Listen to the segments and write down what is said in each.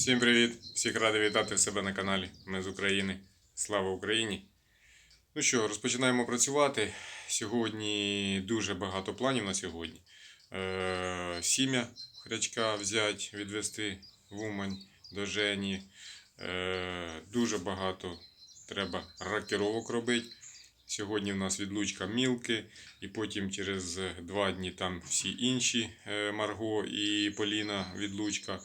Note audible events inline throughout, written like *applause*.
Всім привіт! Всіх радий вітати себе на каналі. Ми з України. Слава Україні! Ну що, розпочинаємо працювати. Сьогодні дуже багато планів на сьогодні. Е, сім'я хрячка взяти, відвести в Умань до Жені. Е, дуже багато треба ракіровок робити. Сьогодні в нас відлучка мілки, і потім через два дні там всі інші е, Марго і Поліна відлучка.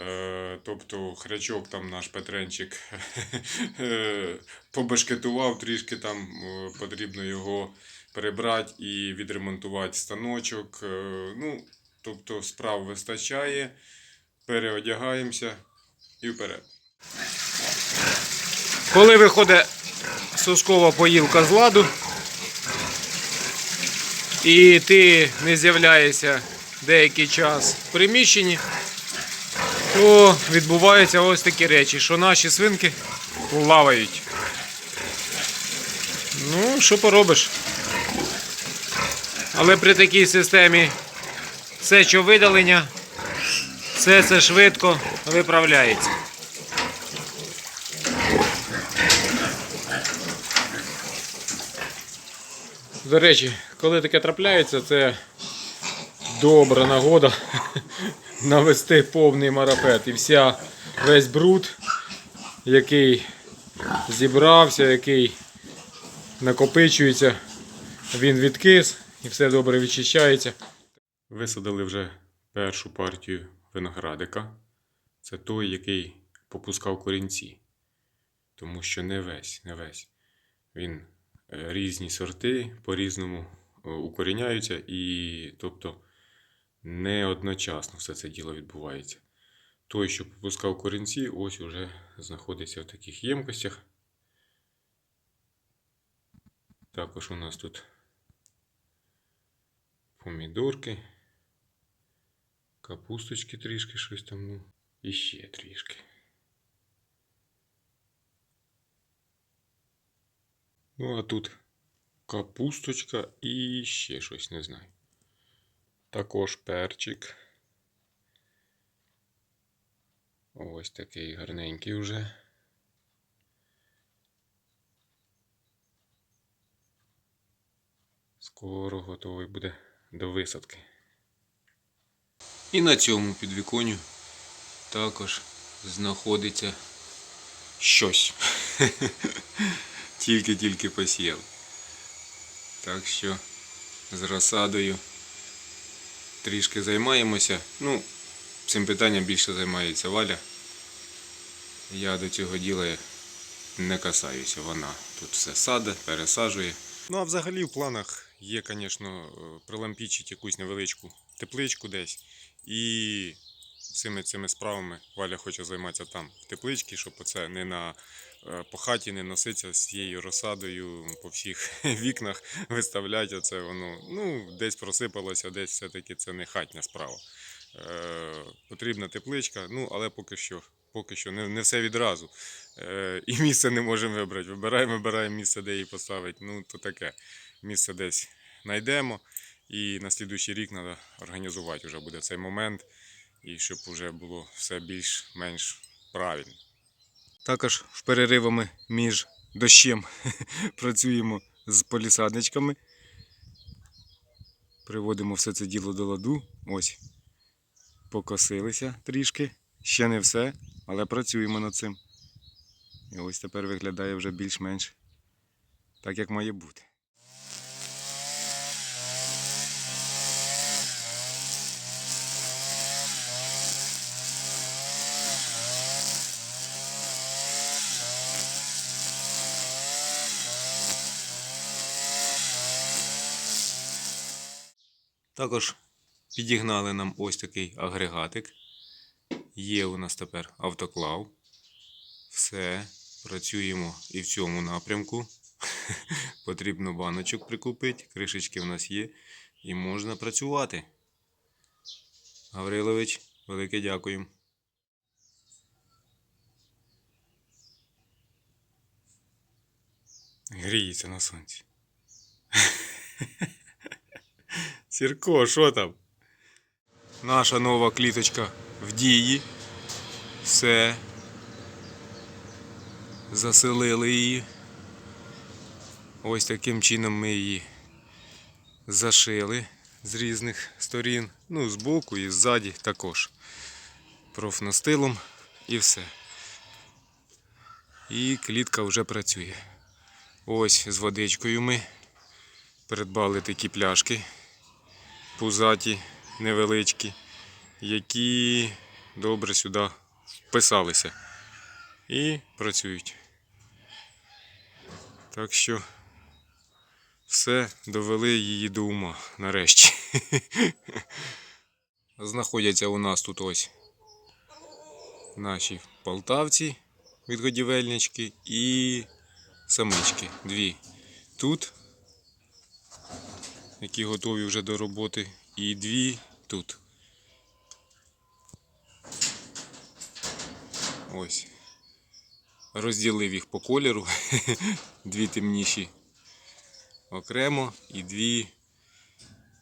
Е, Тобто хрячок там наш Петренчик *laughs* е, побешкетував трішки там, е, потрібно його перебрати і відремонтувати станочок. Ну, тобто справ вистачає, переодягаємося і вперед. Коли виходить сускова поїлка з ладу, і ти не з'являєшся деякий час в приміщенні, то відбуваються ось такі речі, що наші свинки плавають. Ну, що поробиш? Але при такій системі все, що видалення, все це швидко виправляється. До речі, коли таке трапляється, це добра нагода *laughs* навести повний марафет. І вся весь бруд, який зібрався, який накопичується, він відкис і все добре відчищається. Висадили вже першу партію виноградика. Це той, який попускав корінці. Тому що не весь, не весь. Він е, різні сорти по-різному е, укоріняються, і тобто не одночасно все це діло відбувається. Той, що попускав корінці, ось уже знаходиться в таких ємкостях. Також у нас тут помідорки, капусточки трішки щось там, ну, і ще трішки. Ну, а тут капусточка і ще щось не знаю. Також перчик. Ось такий гарненький вже. Скоро готовий буде до висадки. І на цьому підвіконню також знаходиться щось. *laughs* Тільки-тільки посіяв. Так що з розсадою трішки займаємося. Ну, цим питанням більше займається Валя. Я до цього діла не касаюся. Вона тут все саде, пересаджує. Ну а взагалі в планах є, звісно, прилампічити якусь невеличку тепличку десь. І всіми цими справами Валя хоче займатися там, в тепличці, щоб оце не на е, по хаті не носиться з цією розсадою по всіх *laughs* вікнах виставляти оце воно. Ну, десь просипалося, десь все-таки це не хатня справа. Е, потрібна тепличка, ну але поки що, поки що не, не все відразу. Е, і *laughs* місце не можемо вибрати. Вибираємо, вибираємо місце, де її поставити. Ну, то таке. Місце десь знайдемо. І на слідуючий рік треба організувати вже буде цей момент, і щоб вже було все більш-менш правильно. Також в переривами між дощем *laughs* працюємо з полісадничками. Приводимо все це діло до ладу. Ось. Покосилися трішки. Ще не все, але працюємо над цим. І ось тепер виглядає вже більш-менш так, як має бути. Також підігнали нам ось такий агрегатик. Є у нас тепер автоклав. Все, працюємо і в цьому напрямку. *laughs* Потрібно баночок прикупити, кришечки в нас є, і можна працювати. Гаврилович, велике дякую. Гріється на сонці. *laughs* Сірко, що там? Наша нова кліточка в дії. Все. Заселили її. Ось таким чином ми її зашили з різних сторін. Ну, збоку і ззаді також. Профнастилом і все. І клітка вже працює. Ось з водичкою ми придбали такі пляшки пузаті, невеличкі, які добре сюди вписалися і працюють. Так що все довели її до ума нарешті. *laughs* Знаходяться у нас тут ось наші полтавці відгодівельнички і самички. Дві тут, які готові вже до роботи, і дві тут. Ось. Розділив їх по кольору. *laughs* Дві темніші окремо і дві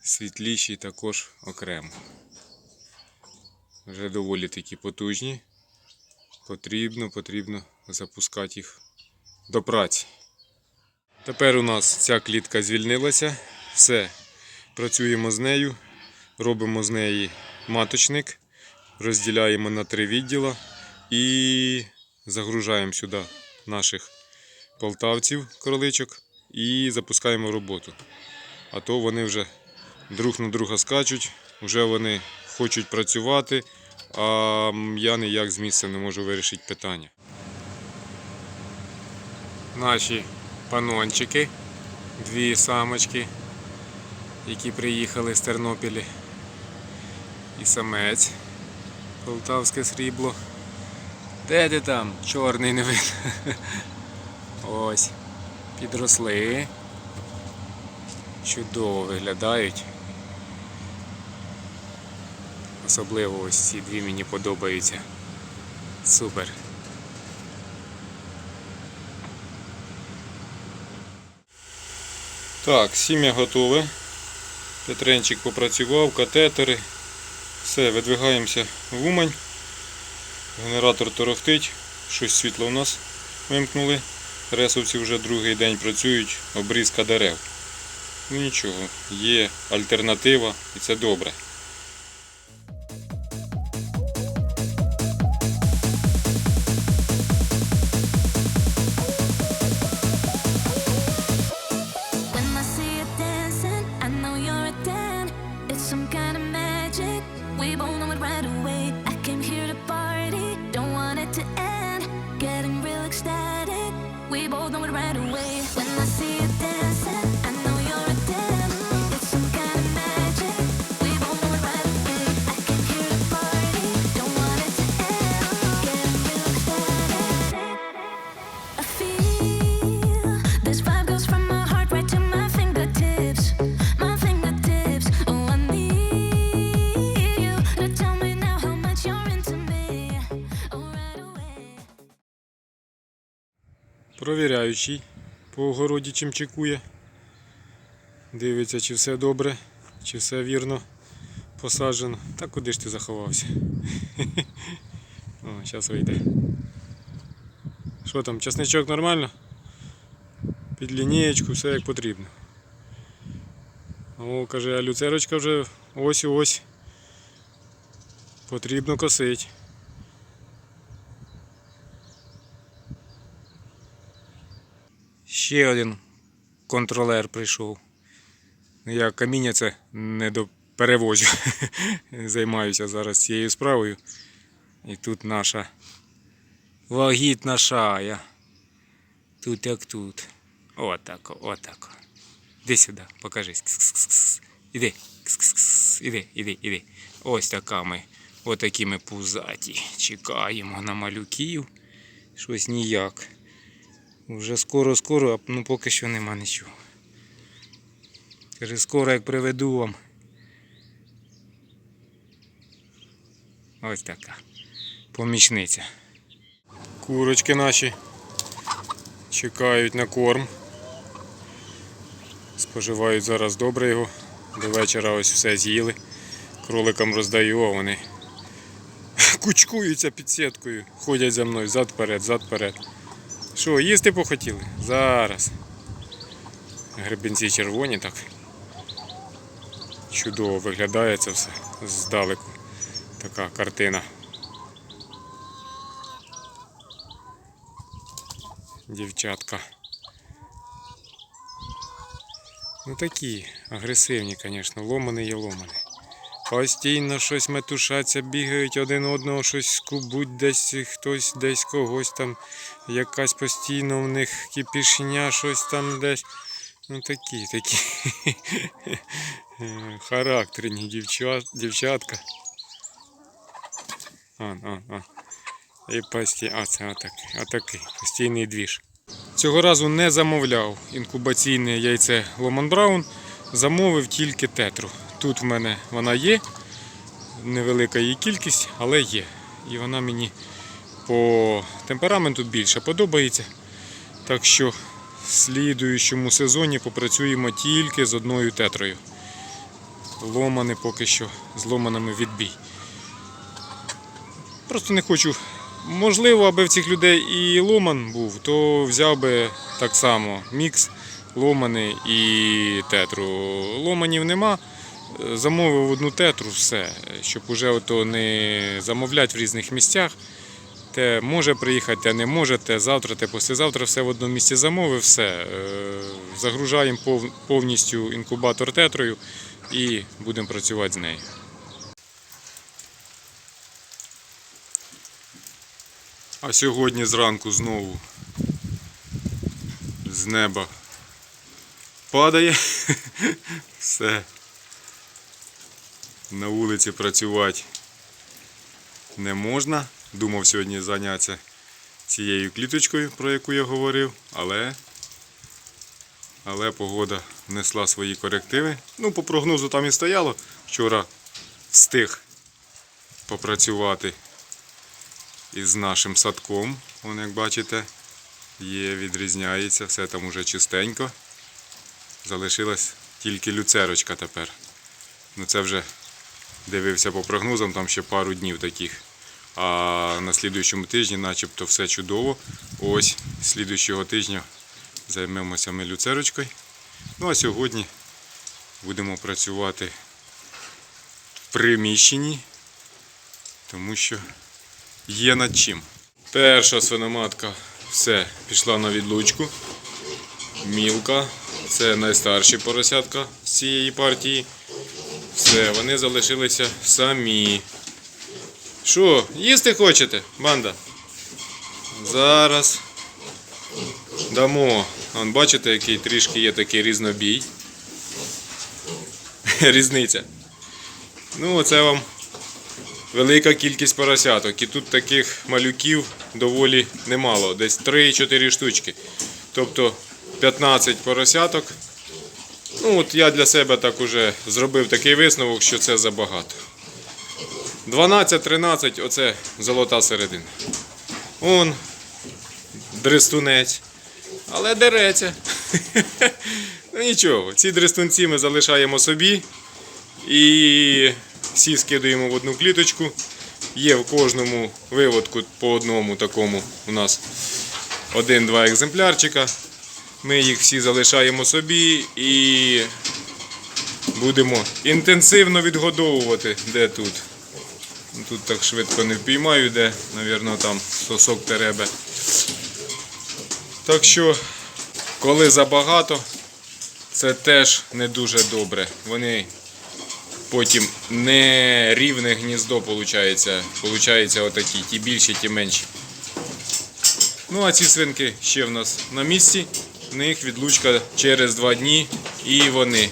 світліші також окремо. Вже доволі такі потужні. Потрібно, потрібно запускати їх до праці. Тепер у нас ця клітка звільнилася. Все. Працюємо з нею, робимо з неї маточник, розділяємо на три відділа і загружаємо сюди наших полтавців, кроличок, і запускаємо роботу. А то вони вже друг на друга скачуть, вже вони хочуть працювати, а я ніяк з місця не можу вирішити питання. Наші панончики, дві самочки, які приїхали з Тернопіля, і самець, полтавське срібло. Де ти там? Чорний не видно. *laughs* Ось. Підросли. Чудово виглядають. Особливо ось ці дві мені подобаються. Супер. Так, сім'я готове. Петренчик попрацював, катетери. Все, видвигаємося в Умань. Генератор торохтить, щось світло у нас вимкнули. Ресовці вже другий день працюють, обрізка дерев. Ну нічого, є альтернатива і це добре. Провіряючий по огороді чим чекує. Дивиться, чи все добре, чи все вірно посаджено. Та куди ж ти заховався? *laughs* Зараз вийде. Що там, часничок нормально? Під лінієчку, все як потрібно. О, каже, а люцерочка вже ось-ось. Потрібно косить. Ще один контролер прийшов. Я каміння це не перевозю. *laughs* Займаюся зараз цією справою. І тут наша вагітна шая. Тут як тут. Отако, отако. Іди сюди, покажись. Іди. Іди, іди, іди. Ось така ми. Отакі ми пузаті. Чекаємо на малюків. Щось ніяк. Вже скоро-скоро, а ну поки що нема нічого. Каже, скоро як приведу вам. Ось така. Помічниця. Курочки наші чекають на корм. Споживають зараз добре його. До вечора ось все з'їли. Кроликам роздаю, а вони *laughs* кучкуються під сіткою, ходять за мною зад-перед, зад-перед. Що, їсти похотіли? Зараз. Гребінці червоні так. Чудово виглядає це все здалеку. Така картина. Дівчатка. Ну такі агресивні, звісно, ломані є ломані. Постійно щось метушаться, бігають один одного, щось скубуть десь, хтось десь когось там, якась постійно в них кипішня, щось там десь. Ну такі, такі *laughs* характерні дівчат, дівчатка. А, а, а. І пості... А, це отакий, отакий, постійний двіж. Цього разу не замовляв інкубаційне яйце Ломан Браун, замовив тільки тетру. Тут в мене вона є, невелика її кількість, але є. І вона мені по темпераменту більше подобається. Так що в слідуючому сезоні попрацюємо тільки з одною тетрою. Ломани поки що з ломанами відбій. Просто не хочу. Можливо, аби в цих людей і ломан був, то взяв би так само мікс ломани і тетру. Ломанів нема. Замовив одну тетру, все, щоб уже ото не замовляти в різних місцях. Те може приїхати, те не може, те завтра, те післязавтра все в одному місці замовив, все. Е, Загружаємо повністю інкубатор тетрою і будемо працювати з нею. А сьогодні зранку знову з неба падає. *laughs* Все. На вулиці працювати не можна. Думав сьогодні зайнятися цією кліточкою, про яку я говорив, але, але погода внесла свої корективи. Ну, по прогнозу там і стояло. Вчора встиг попрацювати із нашим садком. Вон, як бачите, є, відрізняється, все там уже чистенько. Залишилась тільки люцерочка тепер. Ну це вже дивився по прогнозам, там ще пару днів таких. А на слідуючому тижні начебто все чудово. Ось слідуючого тижня займемося ми люцерочкою. Ну а сьогодні будемо працювати в приміщенні, тому що є над чим. Перша свиноматка все пішла на відлучку. Мілка, це найстарші поросятка з цієї партії. Все, вони залишилися самі. Що, їсти хочете, банда? Зараз дамо. Вон, бачите, який трішки є такий різнобій. *laughs* Різниця. Ну, оце вам велика кількість поросяток. І тут таких малюків доволі немало. Десь 3-4 штучки. Тобто 15 поросяток. Ну, от я для себе так уже зробив такий висновок, що це забагато. 12-13 оце золота середина. Он дрестунець. Але дереться. *laughs* ну нічого, ці дрестунці ми залишаємо собі. І всі скидуємо в одну кліточку. Є в кожному виводку по одному такому у нас один-два екземплярчика. Ми їх всі залишаємо собі і будемо інтенсивно відгодовувати. Де тут? Тут так швидко не впіймаю, де, мабуть, там сосок теребе. Так що, коли забагато, це теж не дуже добре. Вони потім не рівне гніздо виходить. Получається отакі, ті більші, ті менші. Ну а ці свинки ще в нас на місці. В них відлучка через два дні і вони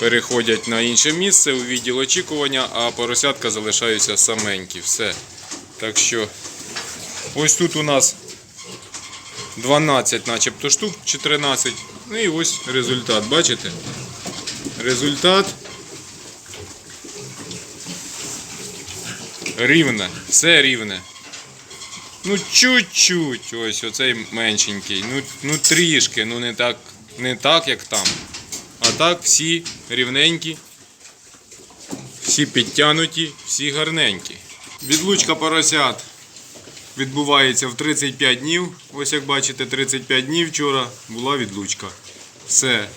переходять на інше місце у відділ очікування, а поросятка залишаються саменькі. Все. Так що ось тут у нас 12 начебто штук чи 13. Ну і ось результат, бачите? Результат рівне, все рівне. Ну, чуть-чуть, ось оцей меншенький. Ну, ну трішки, ну не так, не так, як там. А так всі рівненькі, всі підтянуті, всі гарненькі. Відлучка поросят відбувається в 35 днів. Ось як бачите, 35 днів вчора була відлучка. Все.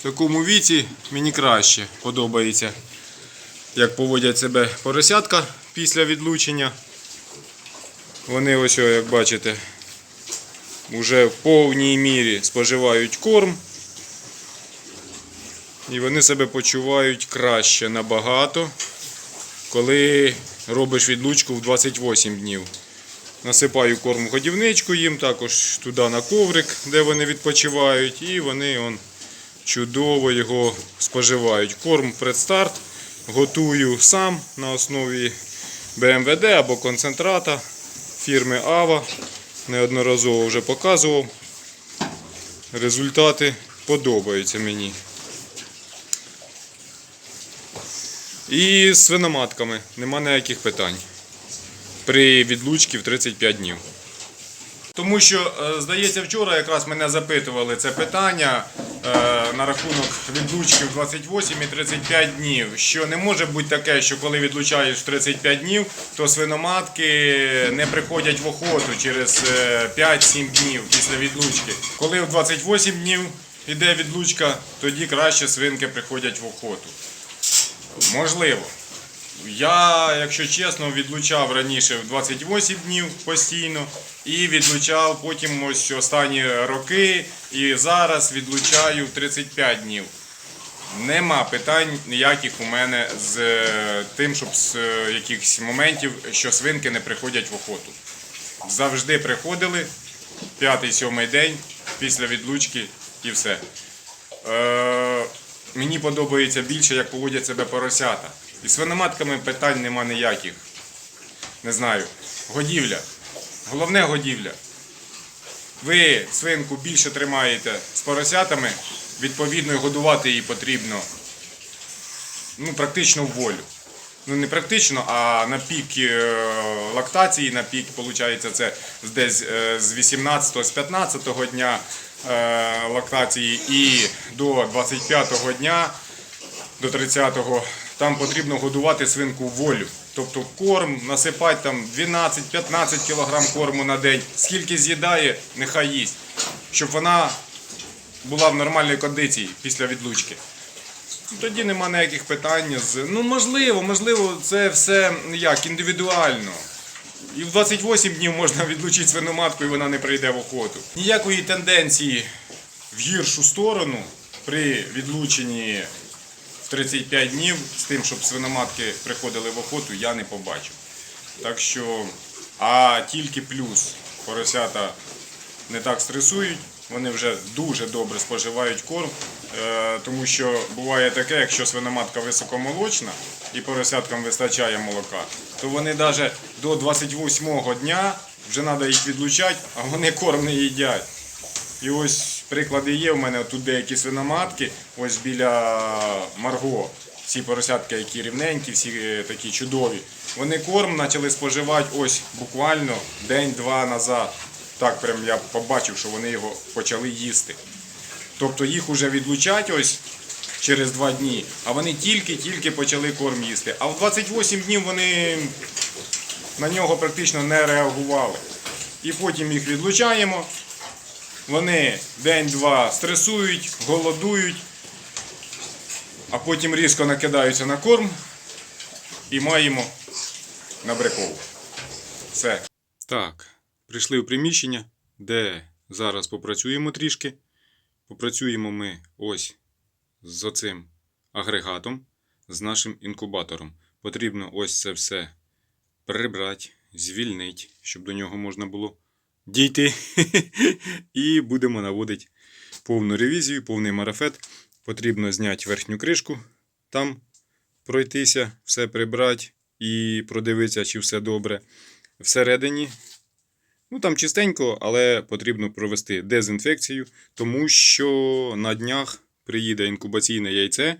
В такому віці мені краще подобається, як поводять себе поросятка після відлучення. Вони ось, як бачите, вже в повній мірі споживають корм. І вони себе почувають краще набагато, коли робиш відлучку в 28 днів. Насипаю корм в годівничку їм, також туди на коврик, де вони відпочивають, і вони он, чудово його споживають. Корм предстарт готую сам на основі БМВД або концентрата фірми Ава. Неодноразово вже показував. Результати подобаються мені. І з свиноматками нема ніяких питань. При відлучці в 35 днів. Тому що, е, здається, вчора якраз мене запитували це питання е, на рахунок відлучки в 28 і 35 днів. Що не може бути таке, що коли відлучаєш 35 днів, то свиноматки не приходять в охоту через е, 5-7 днів після відлучки. Коли в 28 днів йде відлучка, тоді краще свинки приходять в охоту. Можливо. Я, якщо чесно, відлучав раніше в 28 днів постійно і відлучав потім ось останні роки і зараз відлучаю в 35 днів. Нема питань ніяких у мене з е, тим, щоб з е, якихось моментів, що свинки не приходять в охоту. Завжди приходили п'ятий-сьомий день після відлучки і все. Е, мені подобається більше, як поводять себе поросята. І свиноматками питань нема ніяких. Не знаю. Годівля. Головне годівля. Ви свинку більше тримаєте з поросятами, відповідно, і годувати її потрібно ну, практично в волю. Ну, не практично, а на пік е, лактації, на пік, виходить, це десь е, з 18 з 15 дня е, лактації і до 25-го дня, до 30-го, там потрібно годувати свинку волю. Тобто корм насипати там 12-15 кг корму на день. Скільки з'їдає, нехай їсть. Щоб вона була в нормальній кондиції після відлучки. Тоді нема ніяких питань з. Ну, можливо, можливо, це все як індивідуально. І в 28 днів можна відлучити свиноматку, і вона не прийде в охоту. Ніякої тенденції в гіршу сторону при відлученні 35 днів з тим, щоб свиноматки приходили в охоту, я не побачив. Так що, а тільки плюс поросята не так стресують, вони вже дуже добре споживають корм, е, тому що буває таке, якщо свиноматка високомолочна і поросяткам вистачає молока, то вони навіть до 28-го дня вже треба їх відлучати, а вони корм не їдять. І ось приклади є. У мене тут деякі свиноматки, ось біля Марго. Всі поросятки, які рівненькі, всі е, такі чудові. Вони корм почали споживати ось буквально день-два назад. Так прям я побачив, що вони його почали їсти. Тобто їх вже відлучать ось через два дні, а вони тільки-тільки почали корм їсти. А в 28 днів вони на нього практично не реагували. І потім їх відлучаємо. Вони день-два стресують, голодують, а потім різко накидаються на корм і маємо набрикову. Все. Так, прийшли в приміщення, де зараз попрацюємо трішки. Попрацюємо ми ось з оцим агрегатом, з нашим інкубатором. Потрібно ось це все прибрати, звільнити, щоб до нього можна було дійти. *laughs* І будемо наводити повну ревізію, повний марафет. Потрібно зняти верхню кришку, там пройтися, все прибрати і продивитися, чи все добре. Всередині Ну там чистенько, але потрібно провести дезінфекцію, тому що на днях приїде інкубаційне яйце,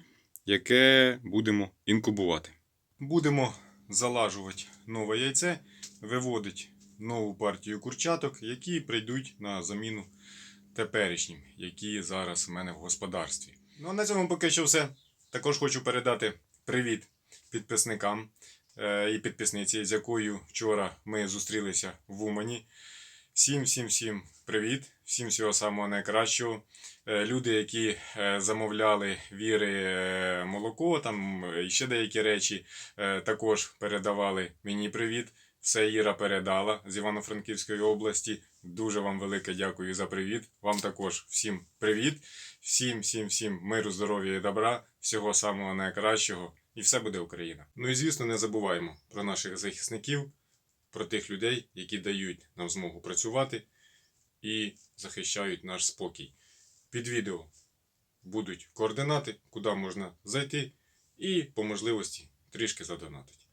яке будемо інкубувати. Будемо залажувати нове яйце, виводити нову партію курчаток, які прийдуть на заміну теперішнім, які зараз в мене в господарстві. Ну а на цьому поки що все. Також хочу передати привіт підписникам. е, і підписниці, з якою вчора ми зустрілися в Умані. Всім, всім, всім привіт, всім всього самого найкращого. Е, Люди, які е, замовляли віри молоко, там і ще деякі речі, також передавали мені привіт. Все Іра передала з Івано-Франківської області. Дуже вам велике дякую за привіт. Вам також всім привіт. Всім, всім, всім миру, здоров'я і добра, всього самого найкращого. І все буде Україна. Ну і звісно, не забуваємо про наших захисників, про тих людей, які дають нам змогу працювати і захищають наш спокій. Під відео будуть координати, куди можна зайти, і по можливості трішки задонатити.